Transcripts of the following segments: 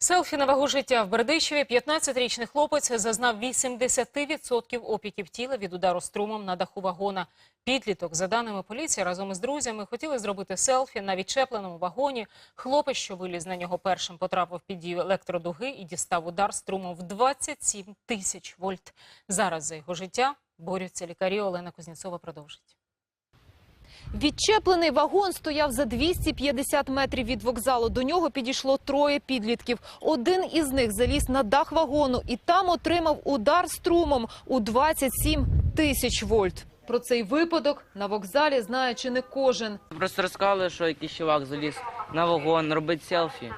Селфі на вагу життя в Бердичеві 15-річний хлопець зазнав 80% опіків тіла від удару струмом на даху вагона. Підліток, за даними поліції, разом із друзями хотіли зробити селфі на відчепленому вагоні. Хлопець, що виліз на нього першим, потрапив під дію електродуги і дістав удар струмом в 27 тисяч вольт. Зараз за його життя борються лікарі. Олена Кузнєцова продовжить. Відчеплений вагон стояв за 250 метрів від вокзалу. До нього підійшло троє підлітків. Один із них заліз на дах вагону і там отримав удар струмом у 27 тисяч вольт. Про цей випадок на вокзалі знає чи не кожен. Просто розказали, що якийсь чувак заліз на вагон, робить селфі.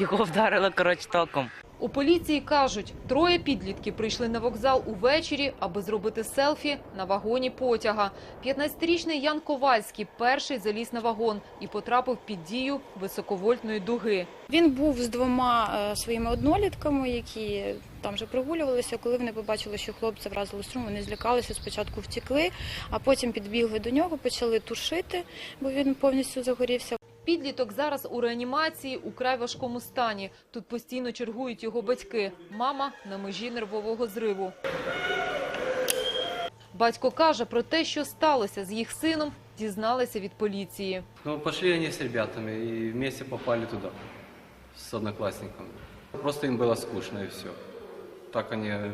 Його вдарили, коротше, током. У поліції кажуть, троє підлітків прийшли на вокзал увечері, аби зробити селфі на вагоні потяга. 15-річний Ян Ковальський перший заліз на вагон і потрапив під дію високовольтної дуги. Він був з двома е, своїми однолітками, які там вже прогулювалися. Коли вони побачили, що хлопця вразило струм, вони злякалися, спочатку втекли, а потім підбігли до нього, почали тушити, бо він повністю загорівся. Підліток зараз у реанімації у край важкому стані. Тут постійно чергують його батьки. Мама на межі нервового зриву. Батько каже про те, що сталося з їх сином, дізналися від поліції. Ну, пошли они с ребятами и вместе попали туда, с одноклассниками. Просто им было скучно и все. Так они э,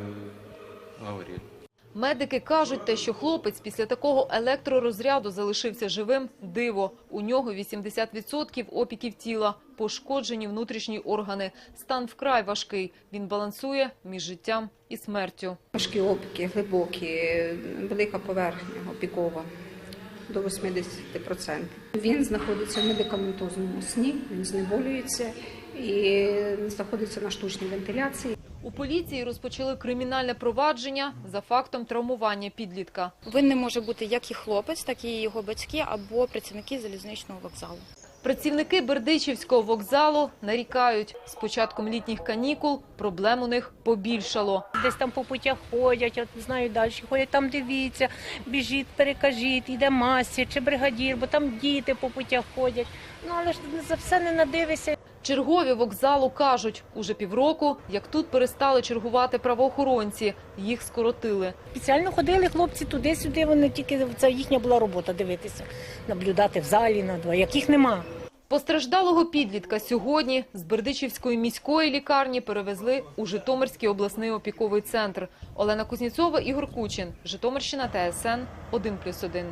говорили. Медики кажуть, те, що хлопець після такого електророзряду залишився живим – диво. У нього 80% опіків тіла, пошкоджені внутрішні органи. Стан вкрай важкий. Він балансує між життям і смертю. Важкі опіки, глибокі, велика поверхня опікова до 80%. Він знаходиться в медикаментозному сні, він знеболюється і знаходиться на штучній вентиляції. У поліції розпочали кримінальне провадження за фактом травмування підлітка. Винним може бути як і хлопець, так і його батьки або працівники залізничного вокзалу. Працівники Бердичівського вокзалу нарікають, з початком літніх канікул проблем у них побільшало. Десь там по путях ходять, от знаю далі, ходять там, дивіться, біжіть, перекажіть, іде масі чи бригадір, бо там діти по путях ходять. Ну але ж за все не надивишся. Чергові вокзалу кажуть, уже півроку, як тут перестали чергувати правоохоронці, їх скоротили. Спеціально ходили хлопці туди-сюди, вони тільки це їхня була робота дивитися, наблюдати в залі на два, яких нема. Постраждалого підлітка сьогодні з Бердичівської міської лікарні перевезли у Житомирський обласний опіковий центр. Олена Кузнєцова, Ігор Кучин, Житомирщина, ТСН 1+,1.